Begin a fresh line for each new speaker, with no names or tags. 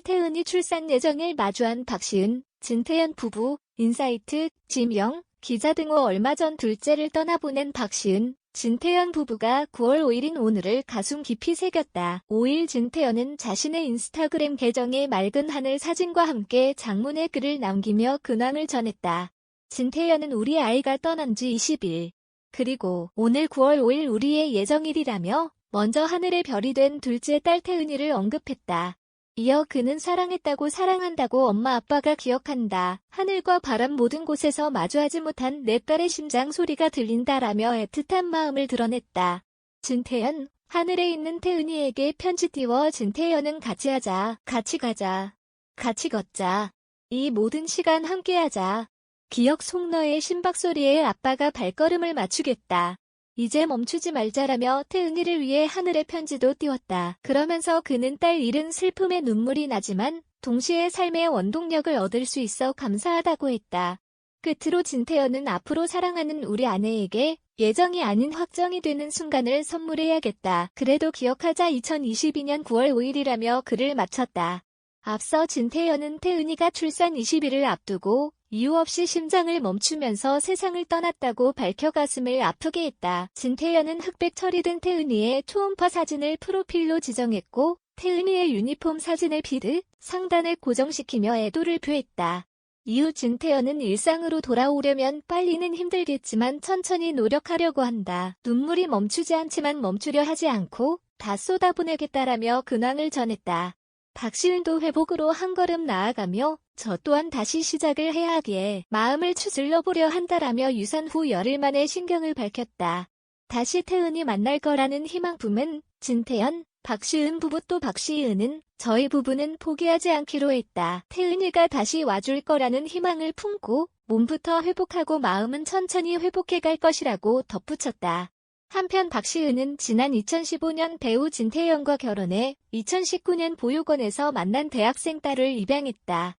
태은이 출산 예정일 마주한 박시은, 진태현 부부, 인사이트, 지명, 기자 등후 얼마 전 둘째를 떠나보낸 박시은, 진태현 부부가 9월 5일인 오늘을 가슴 깊이 새겼다. 5일 진태현은 자신의 인스타그램 계정에 맑은 하늘 사진과 함께 장문의 글을 남기며 근황을 전했다. 진태현은 우리 아이가 떠난 지 20일. 그리고 오늘 9월 5일 우리의 예정일이라며 먼저 하늘의 별이 된 둘째 딸 태은이를 언급했다. 이어 그는 사랑했다고 사랑한다고 엄마 아빠가 기억한다. 하늘과 바람 모든 곳에서 마주하지 못한 내 딸의 심장 소리가 들린다라며 애틋한 마음을 드러냈다. 진태현, 하늘에 있는 태은이에게 편지 띄워 진태현은 같이 하자, 같이 가자, 같이 걷자. 이 모든 시간 함께하자. 기억 속 너의 심박소리에 아빠가 발걸음을 맞추겠다. 이제 멈추지 말자라며 태은이를 위해 하늘의 편지도 띄웠다. 그러면서 그는 딸 잃은 슬픔에 눈물이 나지만 동시에 삶의 원동력을 얻을 수 있어 감사하다고 했다. 끝으로 진태현은 앞으로 사랑하는 우리 아내에게 예정이 아닌 확정이 되는 순간을 선물해야겠다. 그래도 기억하자 2022년 9월 5일이라며 글을 마쳤다. 앞서 진태현은 태은이가 출산 20일을 앞두고 이유 없이 심장을 멈추면서 세상을 떠났다고 밝혀 가슴을 아프게 했다. 진태현은 흑백 든 태은이의 초음파 사진을 프로필로 지정했고 태은이의 유니폼 사진을 피드 상단에 고정시키며 애도를 표했다. 이후 진태현은 일상으로 돌아오려면 빨리는 힘들겠지만 천천히 노력하려고 한다. 눈물이 멈추지 않지만 멈추려 하지 않고 다 쏟아보내겠다라며 근황을 전했다. 박시은도 회복으로 한 걸음 나아가며 저 또한 다시 시작을 해야 하기에 마음을 추슬러 보려 한다라며 유산 후 열흘 만에 신경을 밝혔다. 다시 태은이 만날 거라는 희망 품은 진태현, 박시은 부부 또 박시은은 저희 부부는 포기하지 않기로 했다. 태은이가 다시 와줄 거라는 희망을 품고 몸부터 회복하고 마음은 천천히 회복해 갈 것이라고 덧붙였다. 한편 박시은은 지난 2015년 배우 진태현과 결혼해 2019년 보육원에서 만난 대학생 딸을 입양했다.